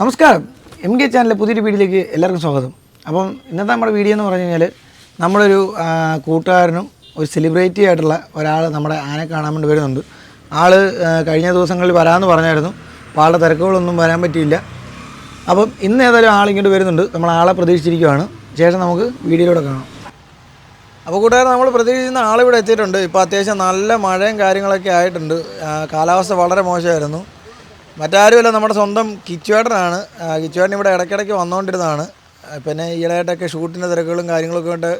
നമസ്കാരം. M K ചാനലിലെ പുതിയൊരു വീഡിയോയിലേക്ക് എല്ലാവർക്കും സ്വാഗതം. അപ്പം ഇന്നത്തെ നമ്മുടെ വീഡിയോ എന്ന് പറഞ്ഞു കഴിഞ്ഞാൽ നമ്മളൊരു കൂട്ടുകാരനും ഒരു സെലിബ്രിറ്റി ആയിട്ടുള്ള ഒരാൾ നമ്മുടെ ആനെ കാണാൻ വേണ്ടി വരുന്നുണ്ട്. ആൾ കഴിഞ്ഞ ദിവസങ്ങളിൽ വരാമെന്ന് പറഞ്ഞായിരുന്നു. അപ്പോൾ ആളുടെ തിരക്കുകളൊന്നും വരാൻ പറ്റിയില്ല. അപ്പം ഇന്ന് ഏതായാലും ആളിങ്ങോട്ട് വരുന്നുണ്ട്. നമ്മൾ ആളെ പ്രതീക്ഷിച്ചിരിക്കുകയാണ് ശേഷം നമുക്ക് വീഡിയോയിലൂടെ കാണാം. അപ്പോൾ കൂട്ടുകാരൻ നമ്മൾ പ്രതീക്ഷിക്കുന്ന ആളിവിടെ എത്തിയിട്ടുണ്ട്. ഇപ്പോൾ അത്യാവശ്യം നല്ല മഴയും കാര്യങ്ങളൊക്കെ ആയിട്ടുണ്ട്. കാലാവസ്ഥ വളരെ മോശമായിരുന്നു. മറ്റാരുമല്ല നമ്മുടെ സ്വന്തം കിച്ചുവേട്ടനാണ്. കിച്ചുവേട്ടൻ ഇവിടെ ഇടയ്ക്കിടയ്ക്ക് വന്നുകൊണ്ടിരുന്നതാണ് പിന്നെ ഈയിടെയായിട്ടൊക്കെ ഷൂട്ടിന്റെ തിരക്കുകളും കാര്യങ്ങളൊക്കെ കൊണ്ട്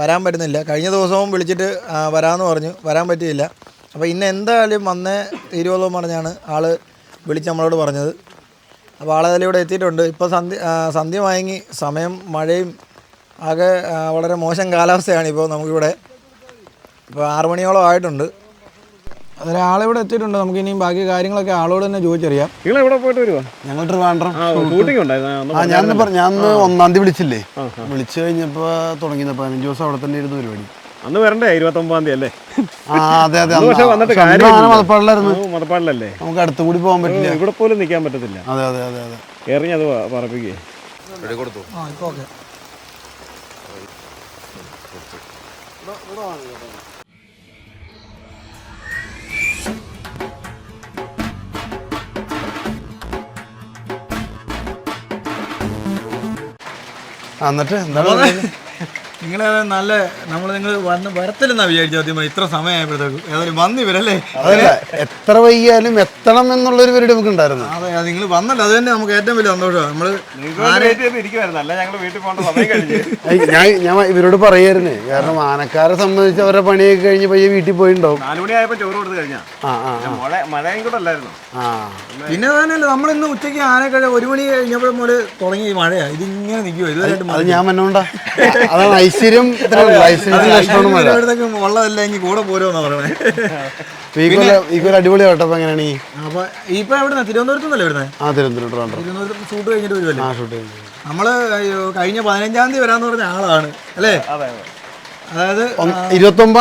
വരാൻ പറ്റുന്നില്ല. കഴിഞ്ഞ ദിവസവും വിളിച്ചിട്ട് വരാമെന്ന് പറഞ്ഞു. വരാൻ പറ്റിയില്ല. അപ്പോൾ ഇന്ന് എന്തായാലും വന്നേ തീരുവല്ലോ പറഞ്ഞാണ് ആൾ വിളിച്ച് നമ്മളോട് പറഞ്ഞത്. അപ്പോൾ ആളേതായാലും ഇവിടെ എത്തിയിട്ടുണ്ട്. ഇപ്പോൾ സന്ധ്യ സന്ധ്യ വാങ്ങി സമയം മഴയും ആകെ വളരെ മോശം കാലാവസ്ഥയാണ് ഇപ്പോൾ നമുക്കിവിടെ. ഇപ്പോൾ ആറ് മണിയോളം ആയിട്ടുണ്ട്. അതിൽ ആളിവിടെ എത്തിയിട്ടുണ്ട്. നമുക്ക് ഇനിയും ബാക്കി കാര്യങ്ങളൊക്കെ ആളോട് തന്നെ ചോദിച്ചറിയാം. നിങ്ങൾ എവിടെ പോയിട്ട് വരുവാ? ഞങ്ങൾ ട്രിവാൻഡ്രം. ഷൂട്ടിംഗ് ഉണ്ടായിരുന്നു. ആ ഞാൻ പറഞ്ഞു ഞാൻ ഒന്നാം തീയതി വിളിച്ചില്ലേ? വിളിച്ചു കഴിഞ്ഞപ്പോ തുടങ്ങിയത്. പതിനഞ്ച് ദിവസം അവിടെ തന്നെ ഇരുന്ന് പരിപാടി. അന്ന് വരണ്ടേ? ഇരുപത്തൊമ്പതാം തീയതി അല്ലേ? ആ അതെ അതെ. മതപ്പാടിലായിരുന്നു. മതപ്പാടിലല്ലേ? നമുക്ക് അടുത്തും കൂടി പോകാൻ പറ്റില്ല. ഇവിടെ പോലും നിൽക്കാൻ പറ്റത്തില്ല. അതെ അതെ അതെ അതെ. എറിഞ്ഞ് അത് പറപ്പിക്കേ. ആ ഇപ്പോൾ ഓക്കെ. ആ, എന്നിട്ട് എന്താണ് നിങ്ങൾ നല്ല നമ്മൾ നിങ്ങൾ വന്ന് വരത്തില്ലെന്നാ വിചാരിച്ചു ആദ്യം ഇത്ര സമയമായപ്പോഴത്തേക്കും ഏതായാലും വന്നു ഇവരല്ലേ? അതല്ല എത്ര വയ്യാലും എത്തണം എന്നുള്ളൊരു പരിപാടി നമുക്ക് ഉണ്ടായിരുന്നു അതെ നിങ്ങൾ വന്നല്ലോ. അത് തന്നെ നമുക്ക് ഏറ്റവും വലിയ സന്തോഷമാണ് നമ്മൾ ഞാൻ ഞാൻ ഇവരോട് പറയായിരുന്നു. കാരണം ആനക്കാരെ സംബന്ധിച്ച് അവരുടെ പണിയൊക്കെ കഴിഞ്ഞ് പയ്യെ വീട്ടിൽ പോയിണ്ടാവും. ആ പിന്നെ തന്നെയല്ല നമ്മൾ ഇന്ന് ഉച്ചയ്ക്ക് ആനക്കഴ ഒരു മണി കഴിഞ്ഞപ്പോൾ മുതൽ തുടങ്ങി മഴയാ. ഇതിങ്ങനെ നിൽക്കുമോ ഇതായിട്ട് അത് ഞാൻ മന്നോണ്ടാ അതാണ് ഐശ്വര്യം ലക്ഷണമാണ് മഴ. കൂടെ പോരുമെന്നാ പറയണേ ഈ കൊല്ലം ഈ കൊല്ലം അടിപൊളി കേട്ടപ്പോ എങ്ങനെയാണ് ഈ? അപ്പൊ ഇപ്പൊ എവിടെ തിരുവനന്തപുരത്ത് നിന്നല്ലേ വരുന്നത് ആ തിരുവനന്തപുരം ട്രിവാൻഡ്രം തിരുവനന്തപുരത്ത് ഷൂട്ട് കഴിഞ്ഞിട്ട് വരുമല്ലേ ആ ഷൂട്ട് നമ്മൾ കഴിഞ്ഞ പതിനഞ്ചാം തീയതി വരാന്ന് പറഞ്ഞ ആളാണ് അല്ലേ? അതെ അതെ. അതായത്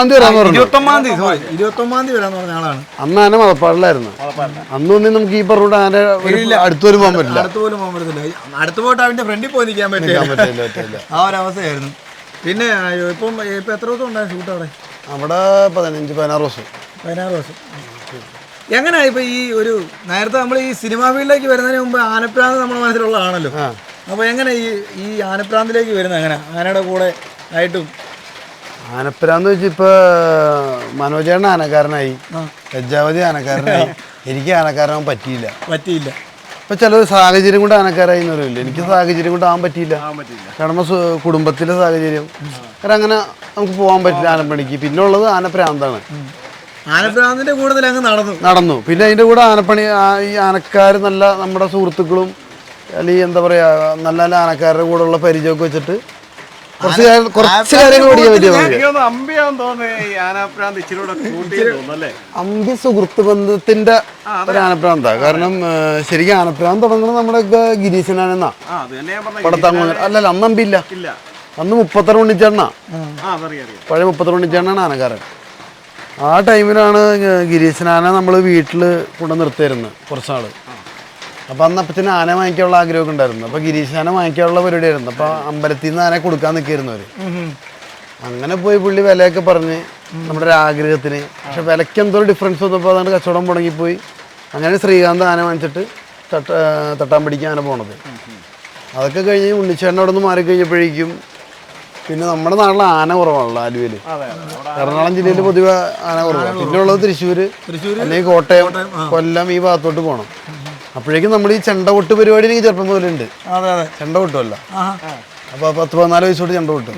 തീയതി വരാന്ന് പറഞ്ഞു? ഇരുപത്തൊമ്പതാം തീയതി സോറി ഇരുപത്തൊമ്പതാം തീയതി വരാന്ന് പറഞ്ഞ ആളാണ്. അന്ന് ആന മതപ്പാടിലായിരുന്നു അന്ന് ഒന്നും നമുക്ക് ഈ പറഞ്ഞ ആന അടുത്ത് പോലും പോകാൻ പറ്റില്ല. അടുത്ത് പോലും പോകാൻ പറ്റത്തില്ല. അടുത്ത് പോയിട്ട് അവന്റെ ഫ്രണ്ടിൽ പോയി നിൽക്കാൻ പറ്റില്ല. പറ്റില്ല പറ്റില്ല. ആ ഒരു അവസ്ഥയായിരുന്നു പിന്നെ ഇപ്പം ഇപ്പം എത്ര ദിവസം ഉണ്ടായ ഷൂട്ട് അവിടെ? അവിടെ പതിനഞ്ച് പതിനാറ് ദിവസം. പതിനാറ് ദിവസം. എങ്ങനെയാ ഇപ്പൊ ഈ ഒരു നേരത്തെ നമ്മൾ ഈ സിനിമാ ഫീൽഡിലേക്ക് വരുന്നതിന് മുമ്പ് ആനപ്രാന്ത് നമ്മുടെ മനസ്സിലുള്ളതാണല്ലോ. ആണല്ലോ അപ്പൊ എങ്ങനെ ഈ ഈ ആനപ്രാന്തിലേക്ക് വരുന്നത് എങ്ങനെ? ആനയുടെ കൂടെ ആയിട്ടും? ആനപ്രാന്ത് വെച്ചിപ്പോൾ മനോജേണ്ണ ആനക്കാരനായി. ലജ്ജാവതി ആനക്കാരനായി. എനിക്ക് ആനക്കാരനാകാൻ പറ്റിയില്ല. പറ്റിയില്ല. ഇപ്പൊ ചില സാഹചര്യം കൊണ്ട് ആനക്കാരായി എന്ന് എനിക്ക് സാഹചര്യം കൊണ്ട് ആവാൻ പറ്റിയില്ല. കാരണം കുടുംബത്തിലെ സാഹചര്യം. കാരണം അങ്ങനെ നമുക്ക് പോകാൻ പറ്റില്ല ആനപ്പണിക്ക്. പിന്നെ ഉള്ളത് ആനപ്രാന്താണ്. ആനപ്രാന്തിന്റെ കൂടുതൽ അങ്ങ് നടന്നു. നടന്നു. പിന്നെ അതിന്റെ കൂടെ ആനപ്പണി ഈ ആനക്കാർ നല്ല നമ്മുടെ സുഹൃത്തുക്കളും അല്ലെങ്കിൽ എന്താ പറയാ നല്ല നല്ല ആനക്കാരുടെ കൂടെ ഉള്ള പരിചയമൊക്കെ വെച്ചിട്ട് കുറച്ച് കുറച്ച് കാര്യങ്ങൾ പഠിക്കാൻ പറ്റിയ അമ്പി സുഹൃത്ത് ബന്ധത്തിന്റെ ഒരു ആനപ്രാന്ത. കാരണം ശരിക്കും ആനപ്രാന്ത് തുടങ്ങുന്നത് നമ്മുടെ ഗിരീശനാണെന്നാ പടത്താങ്ങ അല്ലല്ല അന്ന് അമ്പി ഇല്ല. അന്ന് മുപ്പത്തറ ഉണ്ണിച്ചേണ്ണ പഴയ മുപ്പത്തറ ഉണ്ണിച്ചേണ്ണാണ് ആനക്കാരൻ. ആ ടൈമിലാണ് ഗിരീശനാനെ നമ്മൾ വീട്ടിൽ കൊണ്ട് നിർത്തിയിരുന്നത് കുറച്ചാൾ. അപ്പൊ അന്ന് ആന വാങ്ങിക്കാനുള്ള ആഗ്രഹമൊക്കെ ഉണ്ടായിരുന്നു. ഗിരീഷ് ആന വാങ്ങിക്കാനുള്ള പരിപാടിയായിരുന്നു. അപ്പൊ അമ്പലത്തിൽ നിന്ന് ആന കൊടുക്കാൻ നിൽക്കായിരുന്നു അങ്ങനെ പോയി പുള്ളി വിലയൊക്കെ പറഞ്ഞ് നമ്മുടെ ഒരു ആഗ്രഹത്തിന്. പക്ഷെ വിലയ്ക്ക് എന്തോ ഡിഫറൻസ് വന്നപ്പോൾ അതുകൊണ്ട് കച്ചവടം മുടങ്ങിപ്പോയി. അങ്ങനെ ശ്രീകാന്ത് ആന വാങ്ങിച്ചിട്ട് തട്ട തട്ടാൻ പിടിക്കാൻ ആന പോണത്. അതൊക്കെ കഴിഞ്ഞ് ഉണ്ണിച്ചേട്ടൻ അവിടെ നിന്ന് മാറി കഴിഞ്ഞപ്പോഴേക്കും പിന്നെ നമ്മുടെ നാട്ടിൽ ആന കുറവാണല്ലോ ആലുവയിൽ എറണാകുളം ജില്ലയിൽ പൊതുവെ ആന കുറവാണ് പിന്നെ ഉള്ളത് തൃശ്ശൂർ അല്ലെങ്കിൽ കോട്ടയം കൊല്ലം ഈ ഭാഗത്തോട്ട് പോകണം അപ്പോഴേക്കും നമ്മൾ ഈ ചെണ്ടകൊട്ട് പരിപാടി എനിക്ക് ചെറുപ്പം മുതലുണ്ട്. അതെ അതെ. അപ്പോൾ പത്ത് പതിനാല് വയസ്സോട്ട് ചെണ്ടകൊട്ട്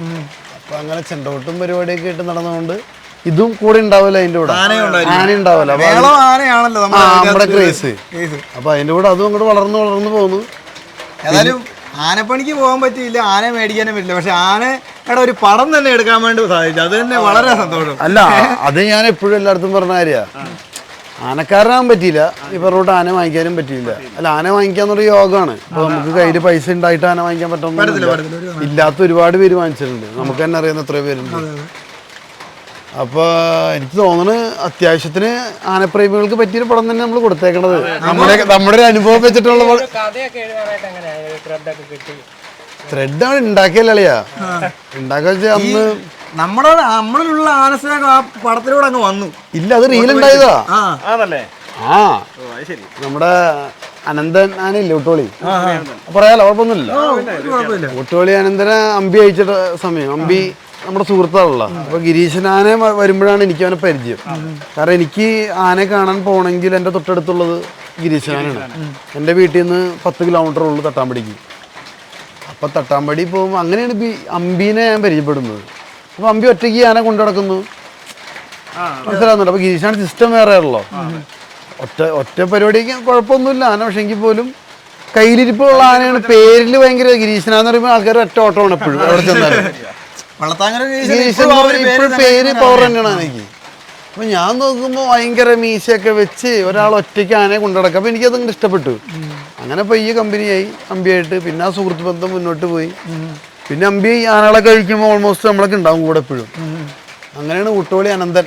അപ്പൊ അങ്ങനെ ചെണ്ടകൊട്ടും പരിപാടിയൊക്കെ ആയിട്ട് നടന്നുകൊണ്ട് ഇതും കൂടെ ഉണ്ടാവില്ല അതിന്റെ കൂടെ. ആന ഉണ്ടാവില്ല. നമ്മുടെ ക്രേസ്. അപ്പൊ അതിന്റെ കൂടെ അതും അങ്ങോട്ട് വളർന്ന് വളർന്ന് പോകുന്നു ഏതായാലും ആനപ്പണിക്ക് പോകാൻ പറ്റിയില്ല. ആന മേടിക്കാനും പറ്റില്ല പക്ഷെ ആനയുടെ ഒരു പടം തന്നെ എടുക്കാൻ വേണ്ടി സാധിച്ചു. അത് തന്നെ വളരെ സന്തോഷം. അല്ല അത് ഞാൻ എപ്പോഴും എല്ലായിടത്തും പറഞ്ഞ കാര്യമാണ് ആനക്കാരനാകാൻ പറ്റിയില്ല. ഈ പറഞ്ഞോട്ട് ആന വാങ്ങിക്കാനും പറ്റിയില്ല. അല്ല ആന വാങ്ങിക്കാന്നൊരു യോഗമാണ്. അപ്പൊ നമുക്ക് കയ്യിൽ പൈസ ഉണ്ടായിട്ട് ആന വാങ്ങിക്കാൻ ഒരു ഇല്ലാത്ത ഒരുപാട് പേര് വാങ്ങിച്ചിട്ടുണ്ട്. നമുക്ക് തന്നെ അറിയുന്ന എത്രയോ പേരുണ്ട്. അപ്പൊ എനിക്ക് തോന്നുന്നു അത്യാവശ്യത്തിന് ആനപ്രേമികൾക്ക് പറ്റിയൊരു പടം തന്നെ നമ്മൾ കൊടുത്തേക്കണത്. നമ്മുടെ നമ്മുടെ ഒരു അനുഭവം വെച്ചിട്ടുള്ള ത്രെഡ് ആണ് ഉണ്ടാക്കിയല്ലിയാ ഉണ്ടാക്കുക വെച്ചാൽ അന്ന് നമ്മുടെ നമ്മളിലുള്ള ആനസിനൊക്കെ ആ പടത്തിലൂടെ അങ്ങ് വന്നു. ഇല്ല അത് റീൽ ഉണ്ടായതാ ആ. ആണല്ലേ? ആ. ഓ അത് ശരി. നമ്മുടെ അനന്തൻ ആനയില്ലേ ഒട്ടോളി പറയാലോ കുഴപ്പമൊന്നുമില്ല ഒരു കുഴപ്പമില്ല ഒട്ടോളി അനന്തനെ അമ്പി അയച്ചിട്ട സമയം. അമ്പി നമ്മുടെ സുഹൃത്താണല്ലോ. അപ്പൊ ഗിരീശൻ ആന വ- വരുമ്പോഴാണ് എനിക്ക് അവനെ പരിചയം. കാരണം എനിക്ക് ആനയെ കാണാൻ പോണെങ്കിൽ എന്റെ തൊട്ടടുത്തുള്ളത് ഗിരീശൻ ആനയാണ് എന്റെ വീട്ടിൽ നിന്ന് പത്ത് കിലോമീറ്റർ ഉള്ളു തട്ടാമ്പടിക്ക്. അപ്പൊ തട്ടാമ്പടി പോകുമ്പോൾ അങ്ങനെയാണ് അമ്പീനെ ഞാൻ പരിചയപ്പെടുന്നത്. അപ്പൊ അമ്പി ഒറ്റയ്ക്ക് ആന കൊണ്ടു നടക്കുന്നു. മനസ്സിലാവുന്നുണ്ട്. അപ്പൊ ഗിരീഷാണ് സിസ്റ്റം വേറെ ഉള്ളോ ഒറ്റ ഒറ്റ പരിപാടിക്ക് കുഴപ്പമൊന്നുമില്ല. ആന പക്ഷെ എങ്കിൽ പോലും കയ്യിലിരിപ്പുള്ള ആനയാണ് പേരിൽ ഭയങ്കര ഗിരീശനാന്ന് പറയുമ്പോൾ ആൾക്കാർ ഒറ്റ ഓട്ടമാണ് എപ്പോഴും. അവിടെ ചെന്നാലും. ഗിരീശൻ ഇപ്പോഴും പേര് പവർ തന്നെയാണ് ആനയ്ക്ക്. അപ്പൊ ഞാൻ നോക്കുമ്പോൾ ഭയങ്കര മീശയൊക്കെ വെച്ച് ഒരാൾ ഒറ്റയ്ക്ക് ആനയെ കൊണ്ടുനടക്കാം അപ്പൊ എനിക്കത് ഇഷ്ടപ്പെട്ടു. അങ്ങനെ പയ്യെ കമ്പനിയായി. അമ്പിയായിട്ട് പിന്നെ ആ സുഹൃത്ത് ബന്ധം മുന്നോട്ട് പോയി. പിന്നെ അമ്പി ആനകളെ കഴിക്കുമ്പോൾ ഓൾമോസ്റ്റ് നമ്മളൊക്കെ ഉണ്ടാവും കൂടെ എപ്പോഴും. അങ്ങനെയാണ് കുട്ടോളി അനന്തൻ.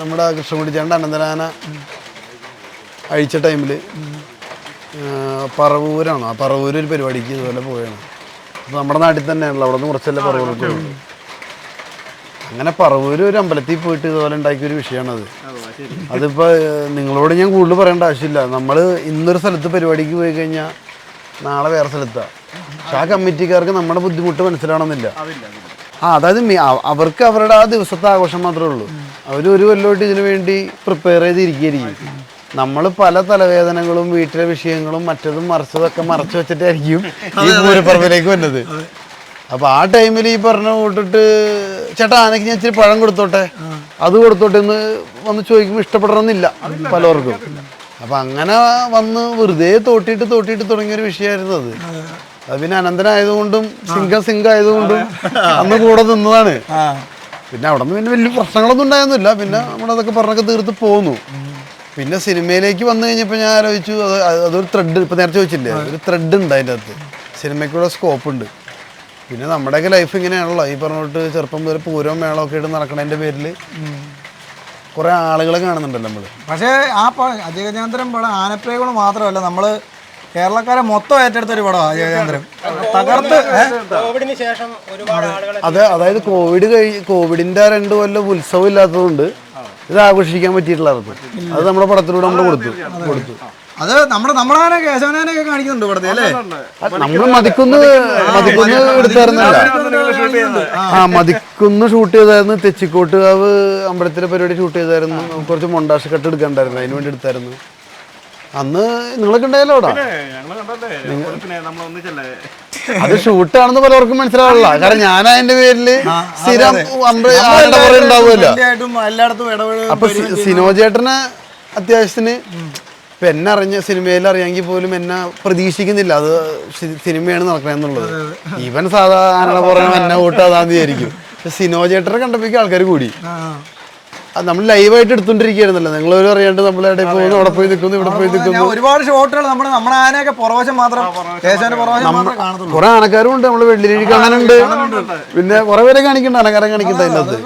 നമ്മുടെ കൃഷ്ണകുടി ചേട്ടൻ അനന്തനാന അഴിച്ച ടൈമിൽ പറവൂരാണ്. ആ പറവൂര് ഒരു പരിപാടിക്ക് ഇതുപോലെ പോയാണ് അപ്പോൾ നമ്മുടെ നാട്ടിൽ തന്നെയാണല്ലോ. അവിടെ നിന്ന് കുറച്ചല്ലേ പറവൂരൊക്കെ അങ്ങനെ പറവൂര് ഒരു അമ്പലത്തിൽ പോയിട്ട് ഇതുപോലെ ഉണ്ടാക്കിയ ഒരു വിഷയമാണത്. അതിപ്പോൾ നിങ്ങളോട് ഞാൻ കൂടുതൽ പറയേണ്ട ആവശ്യമില്ല. നമ്മൾ ഇന്നൊരു സ്ഥലത്ത് പരിപാടിക്ക് പോയി കഴിഞ്ഞാൽ നാളെ വേറെ സ്ഥലത്താണ് പക്ഷെ ആ കമ്മിറ്റിക്കാർക്ക് നമ്മുടെ ബുദ്ധിമുട്ട് മനസ്സിലാവണമെന്നില്ല ആ അതായത് അവർക്ക് അവരുടെ ആ ദിവസത്തെ ആഘോഷം മാത്രമേ ഉള്ളൂ. അവർ ഒരു കൊല്ലമായിട്ട് ഇതിനു വേണ്ടി പ്രിപ്പയർ ചെയ്തിരിക്കുകയായിരിക്കും. നമ്മൾ പല തലവേദനകളും വീട്ടിലെ വിഷയങ്ങളും മറ്റതും മറിച്ചതൊക്കെ മറച്ചു വെച്ചിട്ടായിരിക്കും ഈ പൂരപ്പറമ്പിലേക്ക് വരുന്നത് അപ്പൊ ആ ടൈമിൽ ഈ പറഞ്ഞ കൂട്ടിട്ട് ചേട്ടാ ആനക്ക് ഞാൻ ഇച്ചിരി പഴം കൊടുത്തോട്ടെ? അത് കൊടുത്തോട്ടെ? എന്ന് വന്ന് ചോദിക്കുമ്പോൾ ഇഷ്ടപ്പെടണമെന്നില്ല പലർക്കും. അപ്പൊ അങ്ങനെ വന്ന് വെറുതെ തോട്ടിയിട്ട് തോട്ടിയിട്ട് തുടങ്ങിയ ഒരു വിഷയമായിരുന്നു അത്. അത് പിന്നെ അനന്തനായതുകൊണ്ടും സിംഗം സിംഗം ആയതുകൊണ്ടും അന്ന് കൂടെ നിന്നതാണ്. പിന്നെ അവിടെ നിന്ന് പിന്നെ വലിയ പ്രശ്നങ്ങളൊന്നും ഉണ്ടായിരുന്നില്ല പിന്നെ നമ്മളതൊക്കെ പറഞ്ഞൊക്കെ തീർത്ത് പോന്നു. പിന്നെ സിനിമയിലേക്ക് വന്നു കഴിഞ്ഞപ്പോൾ ഞാൻ ആലോചിച്ചു അത് അത് അതൊരു ത്രെഡ് ഇപ്പം നേരത്തെ ചോദിച്ചില്ലേ? ഒരു ത്രെഡ് ഉണ്ട് അതിന്റെ അകത്ത്. സിനിമയ്ക്കുള്ള സ്കോപ്പ് ഉണ്ട്. പിന്നെ നമ്മുടെയൊക്കെ ലൈഫ് ഇങ്ങനെയാണല്ലോ. ഈ പറഞ്ഞിട്ട് ചെറുപ്പം മുതൽ പൂരവും മേളമൊക്കെ ആയിട്ട് നടക്കണതിന്റെ പേരിൽ കുറേ ആളുകളെ കാണുന്നുണ്ടല്ലോ നമ്മൾ പക്ഷേ ആ പടം അജയചന്ദ്രൻ പടം ആനപ്രേകൾ മാത്രമല്ല നമ്മൾ കേരളക്കാരെ മൊത്തം ഏറ്റെടുത്ത ഒരു പടമാണ് അജയചന്ദ്രൻ തകർത്ത് അതെ കോവിഡിന് ശേഷം ഒരുപാട് ആളുകളെ അത് അതായത് കോവിഡ് കഴി കോവിഡിന്റെ ആ രണ്ട് കൊല്ലം ഉത്സവം ഇല്ലാത്തതുകൊണ്ട് ഇത് ആഘോഷിക്കാൻ പറ്റിയിട്ടുള്ളത് അത് നമ്മുടെ പടത്തിലൂടെ നമ്മൾ കൊടുത്തു കൊടുത്തു. അത് നമ്മുടെ നമ്മളാനെ കേശവനാനൊക്കെ കാണിക്കുന്നുണ്ട് ഇവിടെ അല്ലേ? നമ്മൾ മതിക്കുന്ന് മതിക്കുന്ന് എടുത്തായിരുന്നല്ല ആ മതിക്കുന്ന് ഷൂട്ട് ചെയ്തായിരുന്നു തെച്ചിക്കോട്ടുകാവ് അമ്പലത്തിലെ പരിപാടി ഷൂട്ട് ചെയ്തായിരുന്നു. കുറച്ച് മൊണ്ടാഷ് കട്ട് എടുക്കണ്ടായിരുന്നു. അതിന് വേണ്ടി എടുത്തായിരുന്നു. അന്ന് നിങ്ങളൊക്കെ ഉണ്ടായല്ലോ അവിടെ? ഞങ്ങൾ കണ്ടല്ലേ പിന്നെ നമ്മൾ ഒന്നിച്ചല്ലേ? അത് ഷൂട്ടാണെന്ന് പലർക്കും മനസ്സിലാവില്ല കാരണം ഞാൻ അതിന്റെ പേരിൽ സ്ഥിരം ഉണ്ടാവുമല്ലോ. അപ്പൊ സിനോജേട്ടന് അത്യാവശ്യത്തിന് ഇപ്പൊ എന്നെ അറിഞ്ഞ സിനിമയിൽ അറിയാമെങ്കിൽ പോലും എന്നെ പ്രതീക്ഷിക്കുന്നില്ല. അത് സിനിമയാണ് നടക്കണെന്നുള്ളത്. ഇവൻ സാധാരണ പുറമെ എന്നെ കൂട്ടാതാന്ന് വിചാരിക്കും. പക്ഷെ സിനോജേട്ടനെ കണ്ടപ്പോഴേക്കും ആൾക്കാർ കൂടി. അത് നമ്മൾ ലൈവായിട്ട് എടുത്തോണ്ടിരിക്കുകയായിരുന്നല്ലോ നിങ്ങൾ ഒരു അറിയാണ്ട് നമ്മൾ എവിടെ അവിടെ പോയി നിൽക്കുന്നു ഇവിടെ പോയി നിൽക്കുന്നു. ഒരുപാട് ഷോട്ടുകൾ നമ്മുടെ നമ്മുടെ ആനയൊക്കെ പുറവശം മാത്രം കുറെ ആനക്കാരും ഉണ്ട് നമ്മൾ വെള്ളിരി കാണാനുണ്ട്. പിന്നെ കുറെ പേരെ കാണിക്കണ്ട ആനക്കാരെ കാണിക്കണ്ട അതിനകത്ത്.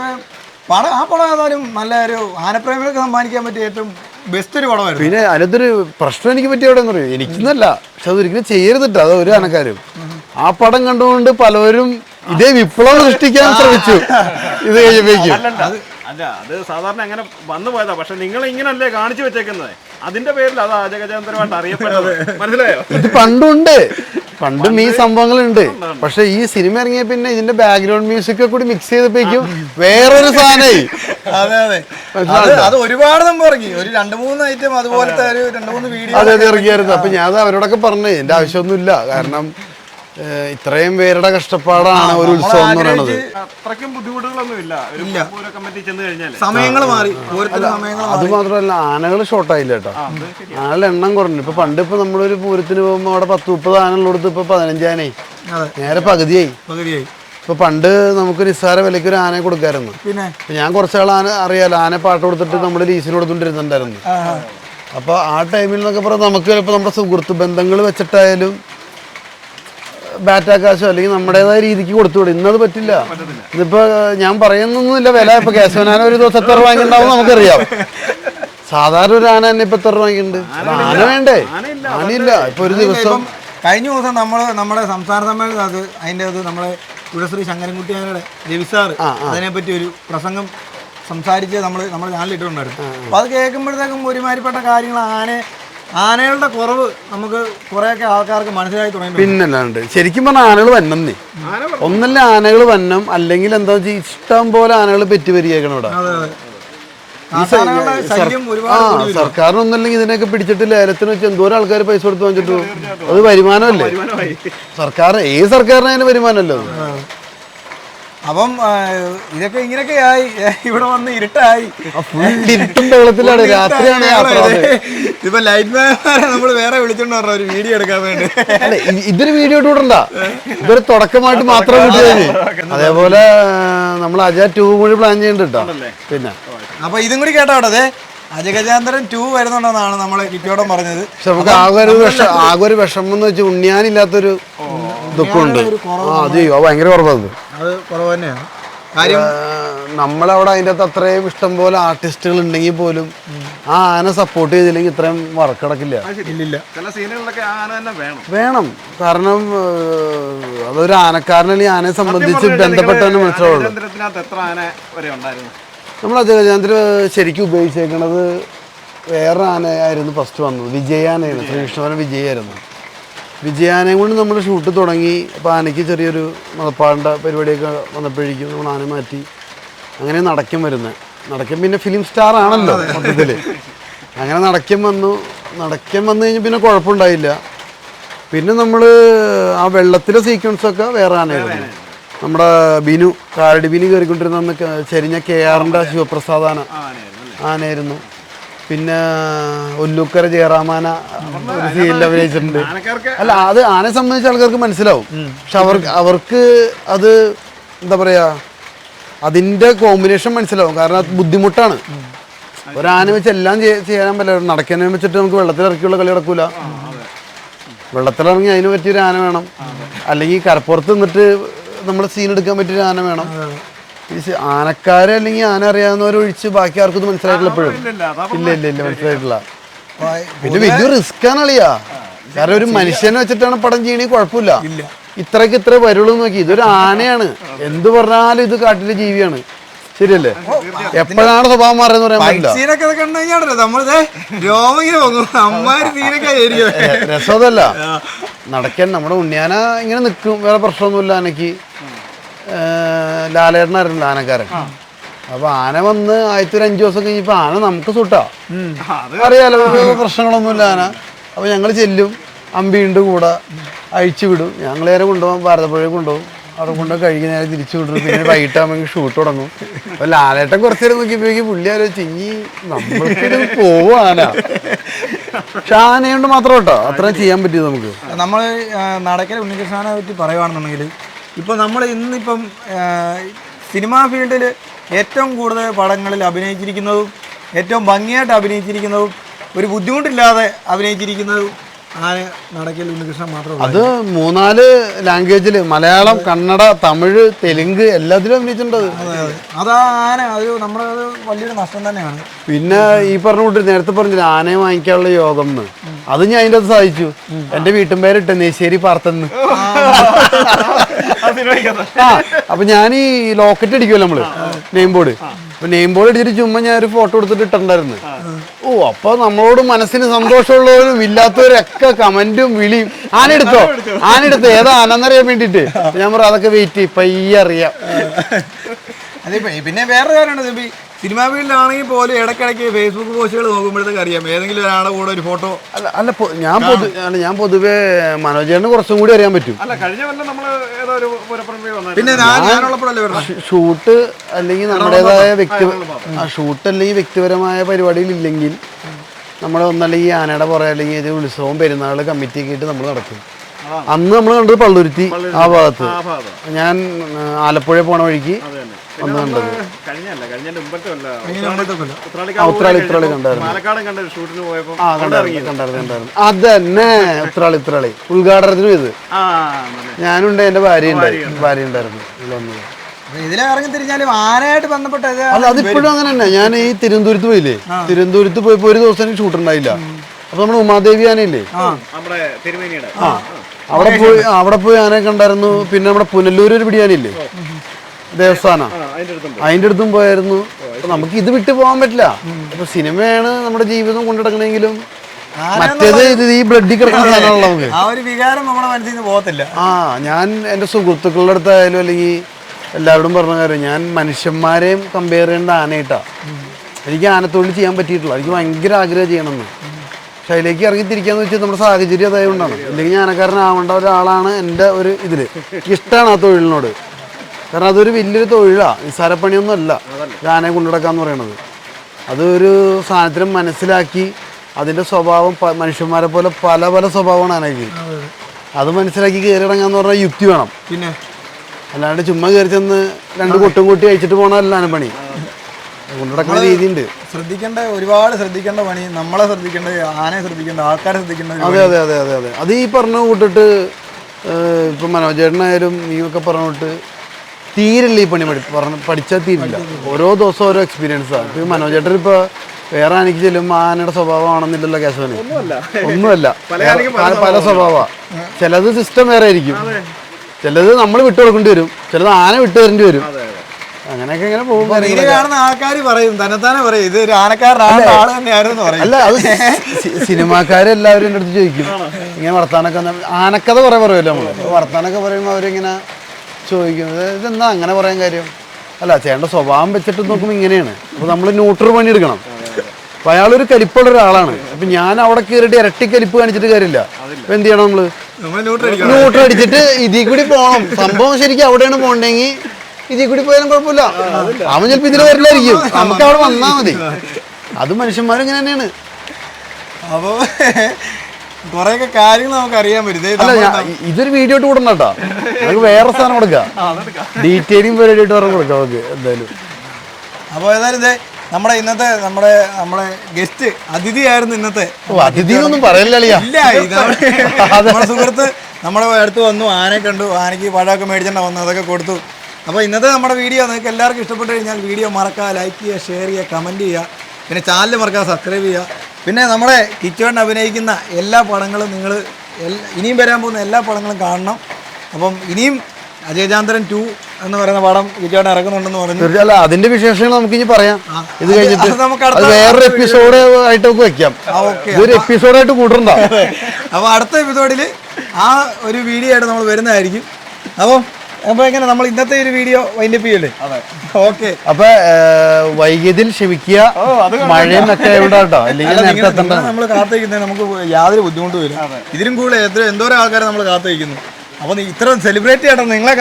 പടം ആ പടം ഏതായാലും നല്ല ഒരു ആനപ്രേമികൾക്ക് സമ്മാനിക്കാൻ പറ്റിയ ഏറ്റവും ബെസ്റ്റ് ഒരു പടമായിരുന്നു. പിന്നെ അതിനകത്തൊരു പ്രശ്നം എനിക്ക് പറ്റിയ എവിടെ പറയും. എനിക്കെന്നല്ല. പക്ഷെ അതൊരിക്കലും ചെയ്യരുതിട്ട്. അത് ഒരു കണക്കാരും. ആ പടം കണ്ടുകൊണ്ട് പലവരും ഇതേ വിപ്ലവം സൃഷ്ടിക്കാൻ ശ്രമിച്ചു. ഇത് കഴിയുമ്പോഴേക്കും. അല്ല അത് സാധാരണ അങ്ങനെ വന്നു പോയതാ. പക്ഷെ നിങ്ങൾ ഇങ്ങനല്ലേ കാണിച്ചു വെച്ചേക്കുന്നത്? അതിന്റെ പേരിൽ അത് അജഗജാന്തരമായിട്ട് അറിയപ്പെട്ടത് മനസ്സിലായോ? ഇത് പണ്ടുണ്ട്. പണ്ടും ഈ സംഭവങ്ങളുണ്ട്. പക്ഷെ ഈ സിനിമ ഇറങ്ങിയ പിന്നെ ഇതിന്റെ ബാക്ക്ഗ്രൗണ്ട് മ്യൂസിക് കൂടി മിക്സ് ചെയ്തപ്പോഴേക്കും വേറൊരു സാധനമായി അതെ അതെ. അത് ഒരുപാട് നമ്മൾ ഇറങ്ങി. ഒരു രണ്ട് മൂന്ന് ഐറ്റം അതുപോലത്തെ ഒരു രണ്ട് മൂന്ന് വീഡിയോ അതെ അതെ ഇറങ്ങിയായിരുന്നു. അപ്പൊ ഞാൻ അത് അവരോടൊക്കെ പറഞ്ഞു എന്റെ ആവശ്യമൊന്നുമില്ല. കാരണം ഇത്രയും പേരുടെ കഷ്ടപ്പാടാണ് ഒരു ഉത്സവം എന്ന് പറയുന്നത് അത്രയ്ക്കും ബുദ്ധിമുട്ടുകളൊന്നും ഇല്ല. ഒരു പൂര കമ്മിറ്റി ചെന്ന് കഴിഞ്ഞാൽ സമയങ്ങൾ മാറി. അത് മാത്രമല്ല ആനകൾ ഷോർട്ടായില്ല കേട്ടോ. ആനകളുടെ എണ്ണം കുറഞ്ഞു. ഇപ്പൊ പണ്ട് ഇപ്പൊ നമ്മളൊരു പൂരത്തിന് പോകുമ്പോൾ അവിടെ പത്ത് മുപ്പത് ആനകളുള്ളടുത്ത് ഇപ്പൊ പതിനഞ്ച് ആനയായി അതെ. നേരെ പകുതിയായി. പകുതിയായി. ഇപ്പൊ പണ്ട് നമുക്ക് നിസ്സാര വിലയ്ക്ക് ഒരു ആനയെ കൊടുക്കായിരുന്നു. പിന്നെ? ഞാൻ കുറച്ചാൾ ആന അറിയാലോ ആന പാട്ട് കൊടുത്തിട്ട് നമ്മൾ ലീസിന് കൊടുത്തോണ്ടിരുന്നുണ്ടായിരുന്നു. അപ്പൊ ആ ടൈമിൽ എന്നൊക്കെ പറഞ്ഞാൽ നമുക്ക് ചിലപ്പോൾ നമ്മുടെ സുഹൃത്ത് ബന്ധങ്ങൾ വെച്ചിട്ടായാലും ബാറ്റാക്കാശോ അല്ലെങ്കിൽ നമ്മുടേതായ രീതിക്ക് കൊടുത്തുവിടും ഇന്നത് പറ്റില്ല. ഇതിപ്പോ ഞാൻ പറയുന്നൊന്നുമില്ല. വില ഇപ്പൊ കേശവനാന ഒരു ദിവസം എത്ര വാങ്ങിണ്ടാവും നമുക്കറിയാം. സാധാരണ ഒരു ആന തന്നെ ഇപ്പൊ എത്ര വാങ്ങിണ്ട് വാങ്ങിയിട്ടുണ്ട്? ആന വേണ്ടേ? ആനയില്ല, ഇപ്പൊ ഒരു ദിവസം കഴിഞ്ഞ ദിവസം നമ്മൾ നമ്മുടെ സംസ്ഥാന സമ്മേളനം അത് അതിന്റെ അത് നമ്മളെ കുഴശ്രീ ശങ്കരൻകുട്ടിയാരുടെ രവിസാർ അതിനെപ്പറ്റി ഒരു പ്രസംഗം സംസാരിച്ച് നമ്മൾ നമ്മുടെ അപ്പൊ അപ്പോൾ അത് കേൾക്കുമ്പോഴത്തേക്കും ഒരുമാതിരിപ്പെട്ട കാര്യങ്ങൾ ആന ആനകളുടെ കുറവ് നമുക്ക് കുറേയൊക്കെ ആൾക്കാർക്ക് മനസ്സിലായി തുടങ്ങി പിന്നല്ലാണ്ട്. ശരിക്കും പറഞ്ഞാൽ ആനകൾ വന്നേ ആന ഒന്നല്ല ആനകൾ വന്നം അല്ലെങ്കിൽ എന്താ വെച്ചാൽ ഇഷ്ടം പോലെ ആനകൾ പെറ്റി വരികയാണ് ഇവിടെ. സർക്കാരിനൊന്നല്ലെങ്കിൽ ഇതിനൊക്കെ പിടിച്ചിട്ട് ലേലത്തിന് വെച്ച് എന്തോരം ആൾക്കാർ പൈസ കൊടുത്ത് വാങ്ങിച്ചിട്ടു അത് വരുമാനമല്ലേ? സർക്കാർ ഏത് സർക്കാരിനായാലും വരുമാനമല്ലോ. അപ്പം ഇതൊക്കെ ഇങ്ങനെയൊക്കെ ആയി. ഇവിടെ വന്ന് ഇരുട്ടായി. ഇരുട്ടും വെള്ളത്തിലാണ്. രാത്രിയാണ് ഇപ്പൊ ലൈറ്റ് മാൻമാരെ നമ്മൾ വേറെ വിളിച്ചോണ്ട് പറഞ്ഞ ഒരു വീഡിയോ എടുക്കാൻ വേണ്ടി. ഇതൊരു വീഡിയോ ഇട്ടുകൊണ്ടല്ല ഇതൊരു തുടക്കമായിട്ട് മാത്രം കിട്ടിയത്. അതേപോലെ നമ്മൾ അജയ ടൂ കൂടി പ്ലാൻ ചെയ്യുന്നുണ്ട് പിന്നെ. അപ്പൊ ഇതും കൂടി കേട്ടോ അവിടെ. അതെ അജഗജാന്തരൻ ടു വരുന്നുണ്ടെന്നാണ് നമ്മളെ കിറ്റോടം പറഞ്ഞത്. പക്ഷെ നമുക്ക് ആകെ ഒരു വിഷ ആകെ ഒരു വിഷമം എന്ന് വെച്ചാൽ ഉണ്ണിയാനില്ലാത്തൊരു ദുഃഖമുണ്ട് ആ അത് ചെയ്യും. അത് ഭയങ്കര കുറവാണ്. അത് കുറവ് തന്നെയാണ്. കാര്യം നമ്മളവിടെ അതിന്റെ അകത്ത് അത്രയും ഇഷ്ടം പോലെ ആർട്ടിസ്റ്റുകൾ ഉണ്ടെങ്കിൽ പോലും ആ ആന സപ്പോർട്ട് ചെയ്തില്ലെങ്കിൽ ഇത്രയും തന്നെ വേണം. വേണം. കാരണം അതൊരു ആനക്കാരനല്ലെങ്കിൽ ആനയെ സംബന്ധിച്ച് ബന്ധപ്പെട്ടവന് മനസ്സിലാവുള്ളൂ. നമ്മൾ അജഗജാന്തര ശരിക്കും ഉപയോഗിച്ചേക്കണത് വേറെ ആനയായിരുന്നു ഫസ്റ്റ് വന്നത്. വിജയാനയാണ് ശ്രീകൃഷ്ണവരം വിജയായിരുന്നു വിജയാനയും കൊണ്ട് നമ്മൾ ഷൂട്ട് തുടങ്ങി. അപ്പോൾ ആനയ്ക്ക് ചെറിയൊരു മതപ്പാടിന്റെ പരിപാടിയൊക്കെ വന്നപ്പോഴേക്കും നമ്മൾ ആന മാറ്റി. അങ്ങനെ നടക്കും വരുന്നത് നടക്കും പിന്നെ ഫിലിം സ്റ്റാർ ആണല്ലോ മൊത്തത്തിൽ അങ്ങനെ നടക്കും വന്നു. നടക്കും വന്നു കഴിഞ്ഞ് പിന്നെ കുഴപ്പമുണ്ടായില്ല. പിന്നെ നമ്മൾ ആ വെള്ളത്തിലെ സീക്വൻസൊക്കെ വേറെ ആനയായിരുന്നു നമ്മുടെ ബിനു കാരടി ബിനു കയറിക്കൊണ്ടിരുന്ന ചെരിഞ്ഞ കെ ആറിന്റെ ശിവപ്രസാദ് ആന ആനയായിരുന്നു. പിന്നെ ഒല്ലൂക്കര ജയറാമാന ഒരു സീനിൽ അഭിനയിച്ചിട്ടുണ്ട്. അല്ല അത് ആനയെ സംബന്ധിച്ച ആൾക്കാർക്ക് മനസ്സിലാവും. പക്ഷെ അവർക്ക് അവർക്ക് അത് എന്താ പറയാ അതിന്റെ കോമ്പിനേഷൻ മനസ്സിലാവും. കാരണം അത് ബുദ്ധിമുട്ടാണ്. ഒരാന വെച്ച് എല്ലാം ചെയ്യാൻ പറ്റില്ല. നടക്കാനെ വെച്ചിട്ട് നമുക്ക് വെള്ളത്തിൽ ഇറക്കിയുള്ള കളി നടക്കൂല. വെള്ളത്തിലിറങ്ങി അതിന് പറ്റിയൊരു ആന വേണം. അല്ലെങ്കിൽ കരപ്പുറത്ത് നിന്നിട്ട് നമ്മൾ സീൻ എടുക്കാൻ പറ്റിയൊരു ആന വേണം. ഈ ആനക്കാരെ അല്ലെങ്കിൽ ആന അറിയാവുന്നവരൊഴിച്ച് ബാക്കി ആർക്കും ഇത് മനസ്സിലായിട്ടില്ല എപ്പോഴും ഇല്ല ഇല്ല ഇല്ല മനസ്സിലായിട്ടില്ല. പിന്നെ വലിയ റിസ്ക് ആണ് അളിയാ. കാരണം ഒരു മനുഷ്യനെ വെച്ചിട്ടാണ് പടം ചെയ്യണേ കുഴപ്പമില്ല. ഇത്രക്ക് ഇത്ര വരുള്ളൂ നോക്കി. ഇതൊരു ആനയാണ്. എന്ത് പറഞ്ഞാലും ഇത് കാട്ടിലെ ജീവിയാണ്. ശരിയല്ലേ? എപ്പോഴാണ് സ്വഭാവം മാറിയെന്ന് പറയാൻ പറ്റില്ല. സീനൊക്കെ കണ്ടു കഴിഞ്ഞാണല്ലോ. നമ്മളിത് രോമിങ്ങനെ പോകും അമ്മാര് സീനൊക്കെ ആയിരിക്കും. ര- രസം അതല്ല നടക്കാൻ നമ്മുടെ ഉണ്ണിയാന ഇങ്ങനെ നിൽക്കും. വേറെ പ്രശ്നമൊന്നുമില്ല ആനയ്ക്ക്. ലാലേട്ടനായിരുന്നു ആനക്കാരൻ. അപ്പൊ ആന വന്ന് ആദ്യത്തെ ഒരു അഞ്ചു ദിവസം കഴിഞ്ഞപ്പോ ആന നമുക്ക് സുട്ടാ. അറിയാലോ പ്രശ്നങ്ങളൊന്നുമില്ല ആന. അപ്പൊ ഞങ്ങൾ ചെല്ലും അമ്പിയുണ്ട് കൂടെ അഴിച്ചു വിടും. ഞങ്ങൾ നേരെ കൊണ്ടുപോകാൻ ഭാരതപ്പുഴയിൽ കൊണ്ടുപോകും. അവിടെ കൊണ്ടുപോയി കഴുകി നേരെ തിരിച്ചു വിടും. പിന്നെ വൈകിട്ടാകുമ്പോൾ ഷൂട്ട് തുടങ്ങും. അപ്പൊ ലാലേട്ടൻ കുറച്ചു നേരം നോക്കിയപ്പോഴേക്കും പുള്ളി ആലോചിച്ച് ഇനി നമ്മൾക്കിത് പോവാന പക്ഷെ ആനയുണ്ട് മാത്രം കേട്ടോ. അത്രയും ചെയ്യാൻ പറ്റിയത് നമുക്ക്. നമ്മൾ നടക്കൽ ഉണ്ണികൃഷ്ണനെ പറ്റി പറയുകയാണെന്നുണ്ടെങ്കിൽ ഇപ്പോൾ നമ്മൾ ഇന്നിപ്പം സിനിമാ ഫീൽഡിൽ ഏറ്റവും കൂടുതൽ പടങ്ങളിൽ അഭിനയിച്ചിരിക്കുന്നതും ഏറ്റവും ഭംഗിയായിട്ട് അഭിനയിച്ചിരിക്കുന്നതും ഒരു ബുദ്ധിമുട്ടില്ലാതെ അഭിനയിച്ചിരിക്കുന്നതും ആന നടക്കൽ ഉണ്ണികൃഷ്ണൻ മാത്രമേ അത് മൂന്നാൽ ലാംഗ്വേജിൽ മലയാളം കന്നഡ തമിഴ് തെലുങ്ക് എല്ലാത്തിലും അഭിനയിച്ചിട്ടുണ്ട് അത്. അതാ ആന അത് നമ്മുടെ വലിയൊരു നഷ്ടം തന്നെയാണ്. പിന്നെ ഈ പറഞ്ഞ കൂട്ടി നേരത്തെ പറഞ്ഞില്ല ആനയെ വാങ്ങിക്കാനുള്ള യോഗം എന്ന്. അത് ഞാൻ അതിന്റെ അത് സാധിച്ചു എന്റെ വീട്ടും പേരിട്ട് നെയ്ശ്ശേരി പാർത്തെന്ന് അപ്പൊ ഞാൻ ഈ ലോക്കറ്റ് അടിക്കുമല്ലോ നമ്മൾ നെയിം ബോർഡ്. അപ്പൊ നെയിം ബോർഡ് അടിച്ചിട്ട് ചുമ്മാ ഞാൻ ഒരു ഫോട്ടോ എടുത്തിട്ട് ഇട്ടുണ്ടായിരുന്നു ഓ അപ്പൊ നമ്മളോട് മനസ്സിന് സന്തോഷമുള്ളവരും ഇല്ലാത്തവരൊക്കെ കമന്റും വിളിയും. ആനെടുത്തോ ആനെടുത്തോ ഏതാ ആനെന്നറിയാൻ വേണ്ടിട്ട് ഞാൻ പറയാം അതൊക്കെ വെയിറ്റ് ചെയ്യും അറിയാം. അതിപ്പോ പിന്നെ വേറെ കാര്യമാണ് സിനിമാ ഫീൽഡിലാണെങ്കിൽ പോലും ഇടയ്ക്കിടയ്ക്ക് ഫേസ്ബുക്ക് പോസ്റ്റുകൾ നോക്കുമ്പോഴത്തേക്ക് അറിയാം. ഏതെങ്കിലും ഒരാളുടെ കൂടെ ഒരു ഫോട്ടോ. അല്ല അല്ല ഞാൻ പൊതു അല്ല ഞാൻ പൊതുവേ മനോജേനെ കുറച്ചും കൂടി അറിയാൻ പറ്റും. അല്ല കഴിഞ്ഞ കൊല്ലം നമ്മൾ ഏതോ ഒരു പിന്നെ ഞാൻ ഞാനുള്ളപ്പോഴല്ലേ ഷൂട്ട് അല്ലെങ്കിൽ നമ്മുടേതായ വ്യക്തി ആ ഷൂട്ട് അല്ലെങ്കിൽ വ്യക്തിപരമായ പരിപാടിയിൽ ഇല്ലെങ്കിൽ നമ്മൾ ഒന്നല്ലെങ്കിൽ ആനയുടെ പുറകെ അല്ലെങ്കിൽ ഏതെങ്കിലും ഉത്സവം പെരുന്നാൾ കമ്മിറ്റി ഒക്കെ ആയിട്ട് നമ്മൾ നടക്കും. അന്ന് നമ്മൾ കണ്ടത് പള്ളുരുത്തി ആ ഭാഗത്ത്. ആ ഭാഗം. ഞാൻ ആ, ആലപ്പുഴ പോണ വഴിക്ക് അന്ന് കണ്ടത്. ആ, ഉത്രാളി, ഉത്രാളി കണ്ടായിരുന്നു. അത് ആ അതന്നെ ഉത്രാളി ഉത്രാളി. ഉദ്ഘാടനത്തിന് ഇത്. ആ. ഞാനുണ്ട് എന്റെ ഭാര്യ ഉണ്ടായിരുന്നു ഭാര്യ ഉണ്ടായിരുന്നു. വന്നത് അല്ല അതിപ്പോഴും അങ്ങനെ തന്നെ. ഞാൻ ഈ തിരുവനന്തപുരത്ത് പോയില്ലേ? തിരുവനന്തപുരത്ത് പോയപ്പോ ഒരു ദിവസം ഷൂട്ട് ഉണ്ടായില്ല. അപ്പൊ നമ്മുടെ ഉമാദേവി ആനയില്ലേ? നമ്മുടെ തിരുമേനിയുടെ. അവിടെ പോയി അവിടെ പോയി ആനയെ കണ്ടായിരുന്നു. പിന്നെ നമ്മുടെ പുനല്ലൂർ ഒരു പിടിയാനില്ലേ ദേവസ്ഥാന അതിന്റെ അടുത്തും അതിന്റെ അടുത്തും പോയായിരുന്നു. നമുക്ക് ഇത് വിട്ടു പോകാൻ പറ്റില്ല. അപ്പൊ സിനിമയാണ് നമ്മുടെ ജീവിതം മറ്റേത് ഇത് ഈ ബ്ലഡിൽ കിടക്കുന്ന സാധനമാണല്ലോ നമുക്ക്. ആ ഒരു വികാരം നമ്മുടെ മനസ്സിൽ നിന്ന് പോകത്തില്ല. ആ ഞാൻ എന്റെ സുഹൃത്തുക്കളുടെ അടുത്തായാലും അല്ലെങ്കിൽ എല്ലാവരോടും പറഞ്ഞ കാര്യം ഞാൻ മനുഷ്യന്മാരെയും കമ്പയർ ചെയ്യേണ്ട ആനയിട്ടാ എനിക്ക് ആനത്തൊഴിൽ ചെയ്യാൻ പറ്റിയിട്ടില്ല എനിക്ക് ഭയങ്കര ആഗ്രഹം ചെയ്യണമെന്ന്. പക്ഷെ അതിലേക്ക് ഇറങ്ങി വെച്ചാൽ നമ്മുടെ സാഹചര്യം അതായതുകൊണ്ടാണ്. അല്ലെങ്കിൽ ഞാൻ ആനക്കാരനാവേണ്ട ഒരാളാണ് എന്റെ ഒരു ഇതിൽ ഇഷ്ടമാണ് ആ തൊഴിലിനോട്. കാരണം അതൊരു വലിയൊരു തൊഴിലാണ് നിസ്സാരപ്പണിയൊന്നും അല്ല. ഗാനം കൊണ്ടുനടക്കാന്ന് പറയണത്. അതൊരു സാധനത്തിന് മനസ്സിലാക്കി അതിന്റെ സ്വഭാവം മനുഷ്യന്മാരെ പോലെ പല പല സ്വഭാവമാണ് ആനയ്ക്ക് അത് മനസ്സിലാക്കി കയറി ഇറങ്ങാന്ന് പറഞ്ഞാൽ യുക്തി വേണം. പിന്നെ? അല്ലാണ്ട് ചുമ്മാ കയറി ചെന്ന് രണ്ട് കൊട്ടും കൂട്ടി അയച്ചിട്ട് പോകണമല്ലാണ് പണി. കൊണ്ടുനടക്കുന്ന രീതിയുണ്ട്. ശ്രദ്ധിക്കേണ്ട ഒരുപാട് ശ്രദ്ധിക്കേണ്ട പണി നമ്മളെ ശ്രദ്ധിക്കേണ്ട ആനയെ ശ്രദ്ധിക്കേണ്ട ആൾക്കാരെ ശ്രദ്ധിക്കേണ്ട അതെ അതെ അതെ അതെ അതെ. അത് ഈ പറഞ്ഞ കൂട്ടിട്ട് ഇപ്പം മനോജേട്ടനായാലും നീയൊക്കെ പറഞ്ഞിട്ട് തീരില്ല ഈ പണി പഠി പറഞ്ഞ പഠിച്ചാൽ തീരില്ല. ഓരോ ദിവസം ഓരോ എക്സ്പീരിയൻസാണ് ഇപ്പം ഈ മനോജേട്ടൻ ഇപ്പോൾ വേറെ ആനയ്ക്ക് ചെല്ലുമ്പോൾ ആനയുടെ സ്വഭാവമാണെന്നില്ലല്ലോ കേശവന്. ഒന്നുമല്ല. പല പല സ്വഭാവമാണ്. ചിലത് സിസ്റ്റം വേറെ ആയിരിക്കും. ചിലത് നമ്മൾ വിട്ടു കൊടുക്കേണ്ടി വരും. ചിലത് ആന വിട്ടു തരേണ്ടി വരും. അങ്ങനെയൊക്കെ ഇങ്ങനെ പോകും കാണുന്ന ആൾക്കാർ പറയും തന്നെത്താനെ പറയും ഇത് ഒരു ആനക്കാരനാണ് ആൾ തന്നെയായിരുന്നു പറയും. അല്ല അത് സിനിമാക്കാർ എല്ലാവരും എന്റെ അടുത്ത് ചോദിക്കും. ഇങ്ങനെ വർത്താനൊക്കെ ആനക്കഥ കുറെ പറയുമല്ലോ നമ്മൾ. അപ്പൊ വർത്താനൊക്കെ പറയുമ്പോൾ അവരിങ്ങനെ ചോദിക്കും "ഇത് ഇതെന്താ അങ്ങനെ പറയാൻ കാര്യം? അല്ല ചേട്ടന്റെ സ്വഭാവം വെച്ചിട്ട് നോക്കുമ്പോൾ ഇങ്ങനെയാണ്. അപ്പോൾ നമ്മൾ ന്യൂട്രൽ പണിയെടുക്കണം. അപ്പോൾ അയാളൊരു കരിപ്പുള്ള ഒരാളാണ്. അപ്പം ഞാൻ അവിടെ കയറിയിട്ട് ഇരട്ടി കരിപ്പ് കാണിച്ചിട്ട് കാര്യമില്ല. അപ്പം എന്ത് ചെയ്യണം നമ്മൾ നമ്മൾ ന്യൂട്രൽ ന്യൂട്രൽ അടിച്ചിട്ട് ഇതിൽ കൂടി പോകണം. സംഭവം ശരിക്കും അവിടെയാണ് പോകണ്ടെങ്കിൽ ഇതിൽ കൂടി പോയാലും കുഴപ്പമില്ല. അവൻ ചിലപ്പോൾ ഇതിൽ വരില്ലായിരിക്കും. നമുക്ക് അവിടെ വന്നാ മതി. അത് മനുഷ്യന്മാരും ഇങ്ങനെ തന്നെയാണ്. അപ്പൊ കൊറേയൊക്കെ കാര്യങ്ങൾ നമുക്ക് അറിയാൻ പറ്റും ഇതൊരു വീഡിയോ ഇട്ട് കൂടണ്ട കേട്ടോ. നമുക്ക് വേറെ സാധനം കൊടുക്കാം ഡീറ്റെയിലിംഗ് പരിപാടി ആയിട്ട് പറഞ്ഞ് കൊടുക്കാം നമുക്ക് എന്തായാലും. അപ്പോൾ ഏതായാലും ഇതേ നമ്മുടെ ഇന്നത്തെ നമ്മുടെ നമ്മളെ ഗസ്റ്റ് അതിഥി ആയിരുന്നു ഇന്നത്തെ. ഓ ഒന്നും പറയില്ലളിയാ ഇല്ല നമ്മുടെ സുഹൃത്ത് നമ്മുടെ അടുത്ത് വന്നു ആനയെ കണ്ടു. ആനയ്ക്ക് പഴമൊക്കെ മേടിച്ചിട്ടുണ്ടാവുന്നു വന്നു അതൊക്കെ കൊടുത്തു. അപ്പോൾ ഇന്നത്തെ നമ്മുടെ വീഡിയോ നിങ്ങൾക്ക് എല്ലാവർക്കും ഇഷ്ടപ്പെട്ട് കഴിഞ്ഞാൽ വീഡിയോ മറക്കുക ലൈക്ക് ചെയ്യുക ഷെയർ ചെയ്യുക കമന്റ് ചെയ്യുക പിന്നെ ചാനൽ മറക്കുക സബ്സ്ക്രൈബ് ചെയ്യുക. പിന്നെ നമ്മുടെ കിച്ചുവേട്ടൻ അഭിനയിക്കുന്ന എല്ലാ പടങ്ങളും നിങ്ങൾ ഇനിയും വരാൻ പോകുന്ന എല്ലാ പടങ്ങളും കാണണം. അപ്പം ഇനിയും അജയചാന്ദ്രൻ ടു എന്ന് പറയുന്ന പടം കിച്ചുവേട്ടൻ ഇറങ്ങുന്നുണ്ടെന്ന് പറഞ്ഞു. അല്ല അതിന്റെ വിശേഷങ്ങൾ നമുക്ക് ഇനി പറയാം ഇത് കഴിഞ്ഞിട്ട് നമുക്ക് വേറൊരു എപ്പിസോഡ് ആയിട്ട് നമുക്ക് വെക്കാം. ഒരു എപ്പിസോഡായിട്ട് കൂട്ടണ്ട അപ്പോൾ അടുത്ത എപ്പിസോഡിൽ ആ ഒരു വീഡിയോ ആയിട്ട് നമ്മൾ വരുന്നതായിരിക്കും. അപ്പം അപ്പോൾ എങ്ങനെ നമ്മൾ ഇന്നത്തെ ഒരു വീഡിയോ വൈൻഡപ്പ് ചെയ്യല്ലേ ഓക്കെ അപ്പൊ വൈകിയതിൽ ക്ഷമിക്കുക മഴയും ഒക്കെ ഉണ്ടാട്ടോ അല്ലെങ്കിൽ നമ്മൾ കാത്തിരിക്കുന്നത് നമുക്ക് യാതൊരു ബുദ്ധിമുട്ടും വരും ഇതിലും കൂടുതൽ എത്ര എന്തോരം ആൾക്കാരെ നമ്മൾ കാത്തിരിക്കുന്നു. അപ്പൊ ഇത്രയും ഇത്ര സെലിബ്രേറ്റ് ചെയ്യണം നിങ്ങളെ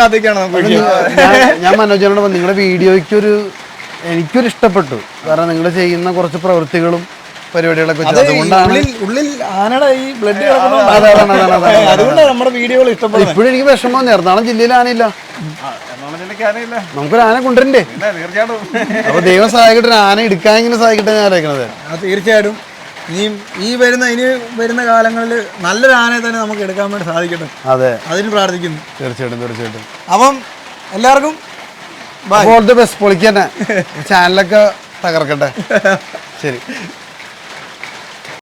വിളിക്കുക. ഞാൻ- മനോജനോട് പറഞ്ഞു, നിങ്ങളുടെ വീഡിയോയ്ക്കൊരു എനിക്കൊരു ഇഷ്ടപ്പെട്ടു. കാരണം നിങ്ങൾ ചെയ്യുന്ന കുറച്ച് പ്രവൃത്തികളും പരിപാടികളൊക്കെ അതുകൊണ്ടാണ് ഉള്ളിൽ ഉള്ളിൽ ആനയുടെ ഈ ബ്ലഡ് അതെ, അതാണ്, അതാണ്, അതാണ്, അതാണ്. അതുകൊണ്ടാണ് നമ്മുടെ വീഡിയോകൾ ഇഷ്ടപ്പെടുന്നത്. ഇപ്പോഴും എനിക്ക് വിഷമം. എറണാകുളം ജില്ലയിൽ ആനയില്ല. എറണാകുളം ജില്ലയ്ക്ക് ആനയില്ല. നമുക്കൊരു ആന കൊണ്ടുവരണ്ടേ? തീർച്ചയായിട്ടും. അപ്പൊ ദൈവം സഹായിക്കട്ടെ ഒരു ആന എടുക്കാനെങ്കിലും സഹായിക്കട്ടെ ഞാൻ ആലോചിക്കണത്. അത് തീർച്ചയായിട്ടും. ഇനിയും ഈ വരുന്ന ഇനി വരുന്ന കാലങ്ങളിൽ നല്ലൊരു ആനയെ തന്നെ നമുക്ക് എടുക്കാൻ വേണ്ടി സാധിക്കട്ടെ. അതെ. അതിന് പ്രാർത്ഥിക്കുന്നു. തീർച്ചയായിട്ടും തീർച്ചയായിട്ടും. അപ്പം എല്ലാവർക്കും ബൈ ഓൾ ദി ബെസ്റ്റ് പൊളിക്കന്നെ ചാനലൊക്കെ തകർക്കട്ടെ. ശരി.